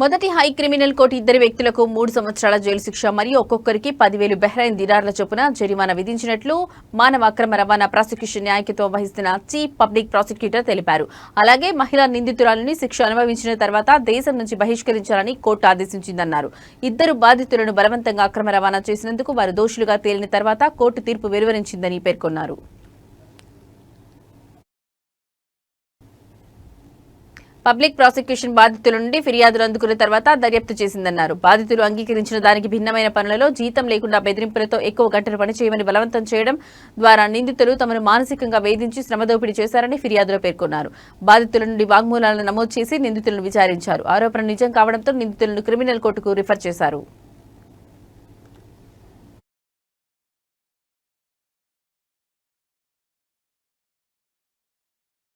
మొదటి high criminal court ఇద్దరు వ్యక్తులకు మూడు సంవత్సరాల జైలు శిక్ష మరియు ఒక్కొక్కరికి పదివేలు బెహ్రైన్ దిరార్ల చొప్పున జరిమానా విధించినట్లు మానవ అక్రమ రవాణా ప్రాసిక్యూషన్ న్యాయకత్వం వహిస్తున్న చీఫ్ పబ్లిక్ ప్రాసిక్యూటర్ తెలిపారు. అలాగే మహిళా నిందితురాలని శిక్ష అనుభవించిన తర్వాత దేశం నుంచి బహిష్కరించాలని కోర్టు ఆదేశించిందన్నారు. ఇద్దరు బాధితులను బలవంతంగా అక్రమ రవాణా చేసినందుకు వారు దోషులుగా తేలిన తర్వాత కోర్టు తీర్పు వెలువరించిందని పేర్కొన్నారు. పబ్లిక్ ప్రాసిక్యూషన్ బాధితుల నుండి ఫిర్యాదులు అందుకున్న తర్వాత దర్యాప్తు చేసిందన్నారు. బాధితులు అంగీకరించిన దానికి భిన్నమైన పనులలో జీతం లేకుండా బెదిరింపులతో ఎక్కువ గంటలు పనిచేయమని బలవంతం చేయడం ద్వారా నిందితులు తమను మానసికంగా వేధించి శ్రమదోపిడీ చేశారని ఫిర్యాదులో పేర్కొన్నారు. బాధితుల నుండి వాగ్మూలాలను నమోదు చేసి నిందితులను విచారించారు. ఆరోపణ నిజం కావడంతో నిందితులను క్రిమినల్ కోర్టుకు రిఫర్ చేశారు.